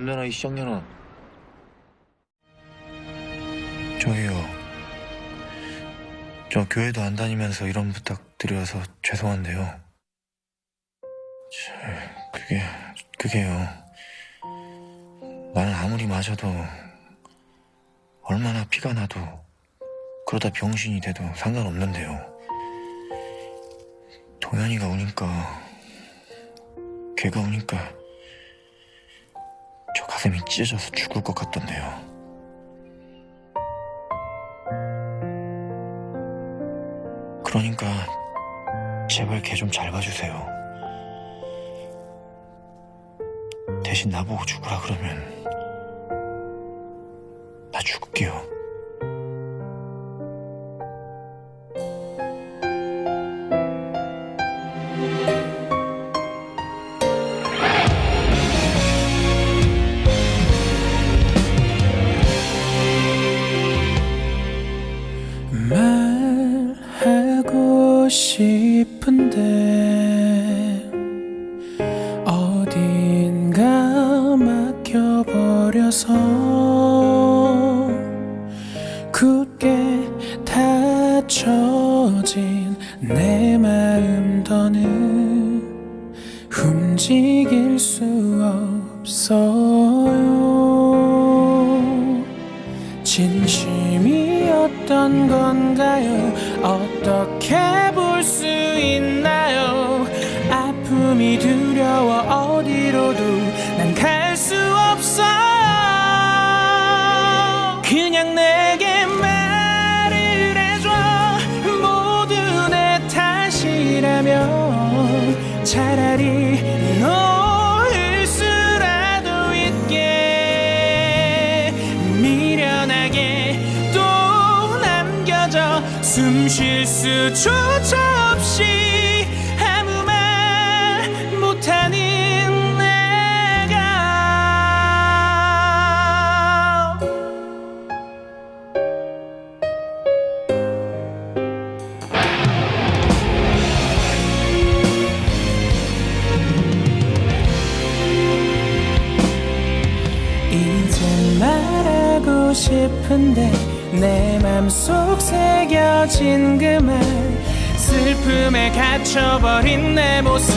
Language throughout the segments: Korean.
겁내나 이 쌍년아 저기요. 저 교회도 안 다니면서 이런 부탁 드려서 죄송한데요. 저, 그게 그게요. 나는 아무리 마셔도 얼마나 피가 나도 그러다 병신이 돼도 상관없는데요. 동현이가 우니까 걔가 우니까 저 가슴이 찢어져서 죽을 것 같던데요. 그러니까 제발 걔 좀 잘 봐주세요. 대신 나보고 죽으라 그러면 나 죽을게요. 막혀버려서 굳게 닫혀진 내 마음 더는 움직일 수 없어요 진심이었던 건가요? 어떻게 볼 수 있나요? 아픔이 두려워 어디로도 난 갈 수 없어요. 숨 쉴 수조차 없이 아무 말 못하는 내가. 이제 말하고 싶은데 내 맘속 새겨진 그말 슬픔에 갇혀버린 내 모습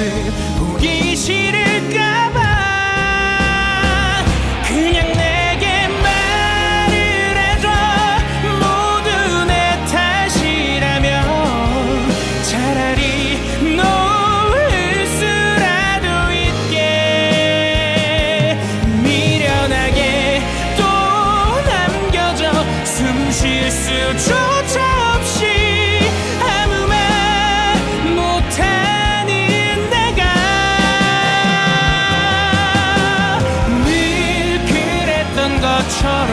보기 싫을까봐 쉴 수조차 없이 아무 말 못하는 내가 늘 그랬던 것처럼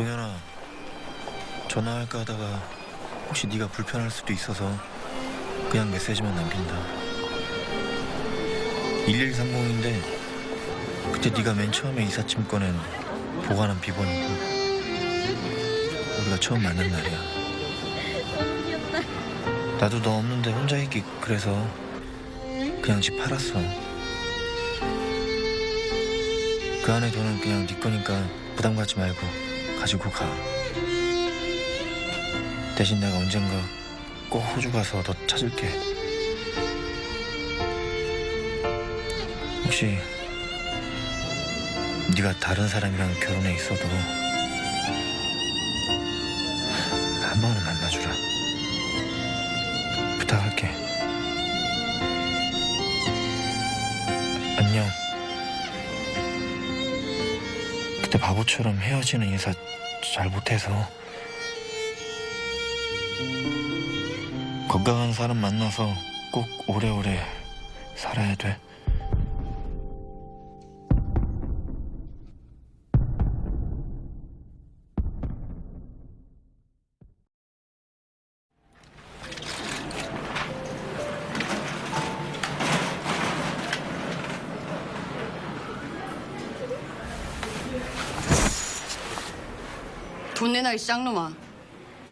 동현아 전화할까 하다가 혹시 네가 불편할 수도 있어서 그냥 메시지만 남긴다 1130인데 그때 네가 맨 처음에 이삿짐 꺼낸 보관한 비번이고 우리 우리가 처음 만난 날이야. 나도 너 없는데 혼자 있기 그래서 그냥 집 팔았어. 그 안에 돈은 그냥 네 거니까 부담 갖지 말고 가지고 가. 대신 내가 언젠가 꼭 호주 가서 너 찾을게. 혹시 네가 다른 사람이랑 결혼해 있어도 나한 번은 만나주라. 부탁할게. 그때 바보처럼 헤어지는 인사 잘 못해서 건강한 사람 만나서 꼭 오래오래 살아야 돼. 돈 내놔 이 쌍놈아